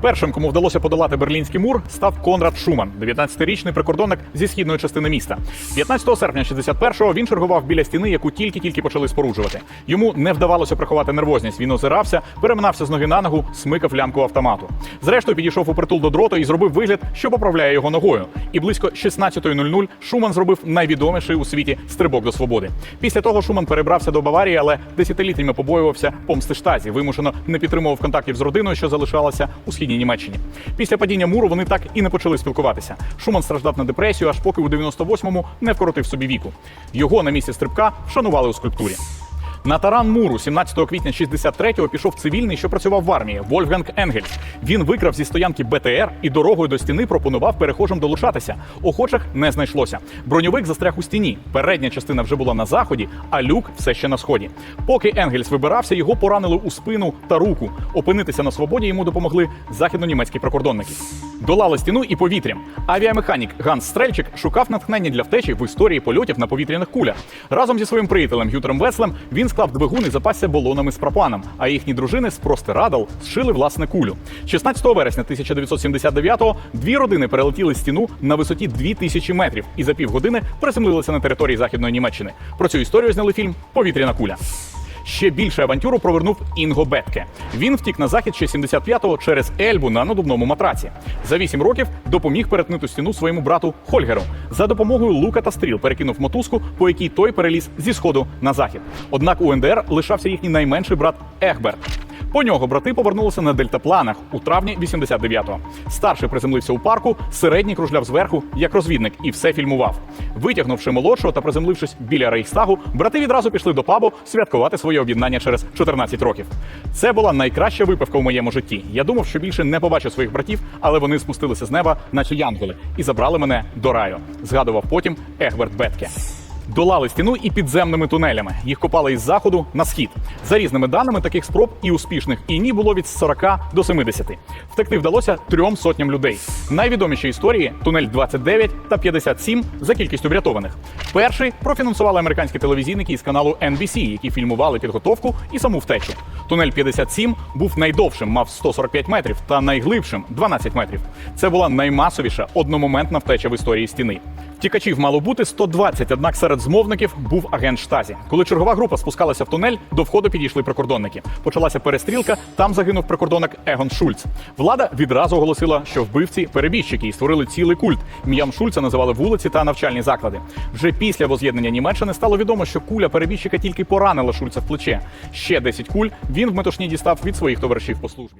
Першим, кому вдалося подолати берлінський мур, став Конрад Шуман, 19-річний прикордонник зі східної частини міста. 15 серпня 61-го він чергував біля стіни, яку тільки-тільки почали споруджувати. Йому не вдавалося приховати нервозність. Він озирався, переминався з ноги на ногу, смикав лямку автомату. Зрештою, підійшов у притул до дроту і зробив вигляд, що поправляє його ногою. І близько 16.00 Шуман зробив найвідоміший у світі стрибок до свободи. Після того Шуман перебрався до Баварії, але десятиліттями побоювався помсти штазі. Вимушено не підтримував контактів з родиною, що залишалася у східній Німеччині. Після падіння муру вони так і не почали спілкуватися. Шуман страждав на депресію, аж поки у 98-му не вкоротив собі віку. Його на місці стрибка вшанували у скульптурі. На таран муру 17 квітня 63-го пішов цивільний, що працював в армії Вольфганг Енгельс. Він викрав зі стоянки БТР і дорогою до стіни пропонував перехожим долучатися. Охочих не знайшлося. Броньовик застряг у стіні. Передня частина вже була на заході, а люк все ще на сході. Поки Енгельс вибирався, його поранили у спину та руку. Опинитися на свободі йому допомогли західно-німецькі прикордонники. Долали стіну і повітрям. Авіамеханік Ганс Стрельчик шукав натхнення для втечі в історії польотів на повітряних кулях. Разом зі своїм приятелем Гютером Веслем він склав двигун і запасся балонами з пропаном, а їхні дружини з простирадл зшили власне кулю. 16 вересня 1979-го дві родини перелетіли стіну на висоті 2000 метрів і за півгодини приземлилися на території західної Німеччини. Про цю історію зняли фільм Повітряна куля. Ще більше авантюру провернув Інго Бетке. Він втік на захід ще 75-го через Ельбу на надувному матраці. За 8 років допоміг перетнути стіну своєму брату Хольгеру. За допомогою лука та стріл перекинув мотузку, по якій той переліз зі сходу на захід. Однак у НДР лишався їхній найменший брат Ехберт. По нього брати повернулися на дельтапланах у травні 89-го. Старший приземлився у парку, середній кружляв зверху як розвідник і все фільмував. Витягнувши молодшого та приземлившись біля Рейхстагу, брати відразу пішли до пабу святкувати своє об'єднання через 14 років. Це була найкраща випивка в моєму житті. Я думав, що більше не побачу своїх братів, але вони спустилися з неба, наче янголи, і забрали мене до раю. Згадував потім Егберт Бетке. Долали стіну і підземними тунелями. Їх копали із заходу на схід. За різними даними, таких спроб і успішних і ні було від 40 до 70. Втекти вдалося трьом сотням людей. Найвідоміші історії тунель 29 та 57 за кількістю врятованих. Перший профінансували американські телевізійники із каналу NBC, які фільмували підготовку і саму втечу. Тунель 57 був найдовшим, мав 145 метрів, та найглибшим 12 метрів. Це була наймасовіша одномоментна втеча в історії стіни. Втікачів мало бути 120, однак серед змовників був агент штазі. Коли чергова група спускалася в тунель, до входу підійшли прикордонники. Почалася перестрілка. Там загинув прикордонник Егон Шульц. Влада відразу оголосила, що вбивці перебіжчики і створили цілий культ. Ім'ям Шульца називали вулиці та навчальні заклади. Вже після воз'єднання Німеччини стало відомо, що куля перебіжчика тільки поранила Шульца в плече. Ще 10 куль він в метушні дістав від своїх товаришів по службі.